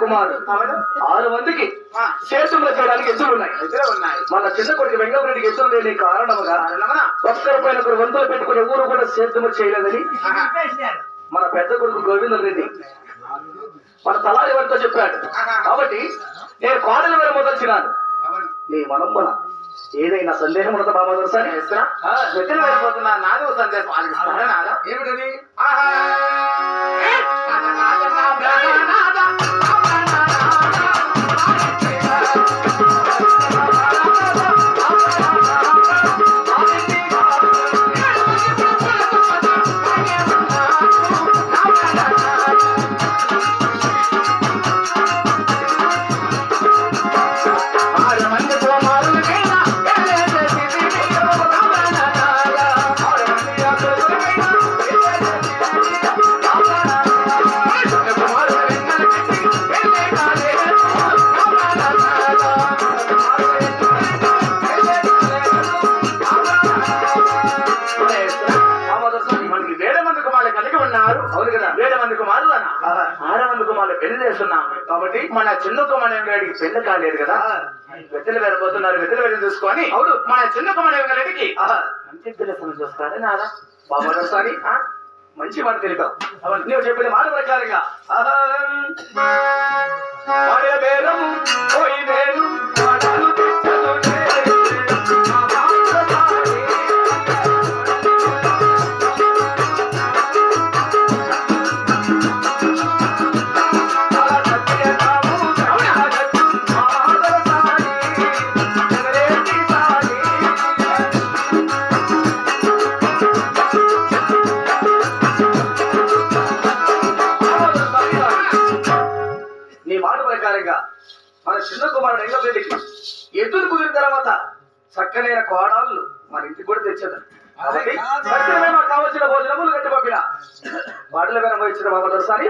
కుమారుడు ఆరు మందికి చేయడానికి ఎదురు ఉన్నాయి మన చిన్న కొడుకు వెంకటరెడ్డికి ఎదురు లేని కారణముగా ఒక్కరి పైన ఒకరు వంతులు పెట్టుకునే కూడా సేద్యము చేయలేదని మన పెద్ద కొడుకు గోవిందరెడ్డి మన తలారి వారితో చెప్పాడు. కాబట్టి నేను కోడల మీద మొదలుచినాను. నీ మనమ్మన ఏదైనా సందేహం ఉన్నదా బాబా చేస్తున్నా? వెతికి వెళ్ళిపోతున్నా నాది నాదా? ఏమిటది కాబట్టి మన చిన్న కుమారుడు గారికి పెళ్ళి కాలేదు కదా వెద్దలు వెళ్ళిపోతున్నారు వెద్దలు వెళ్ళి చూసుకొని అవును. మన చిన్న కుమారుడు గారికి ఆహా. మంచి పిల్లలు చూస్తారా నాదా బాబా దొరసాని మంచి మాట తెలిపావు అవన్నీ చెప్పిన మాట ప్రకారంగా అహం. పోయి ప్రకారంగా మన చిన్న కుమారుడు ఎంగబెల్లికి ఎదురు కుదిరిన తర్వాత చక్కనైన కోడాళ్ళు మన ఇంటికి కూడా తెచ్చదు కావలసిన భోజనములు కట్టి పంపిన. వాటిలో కనుక ఇచ్చిన దొరసాని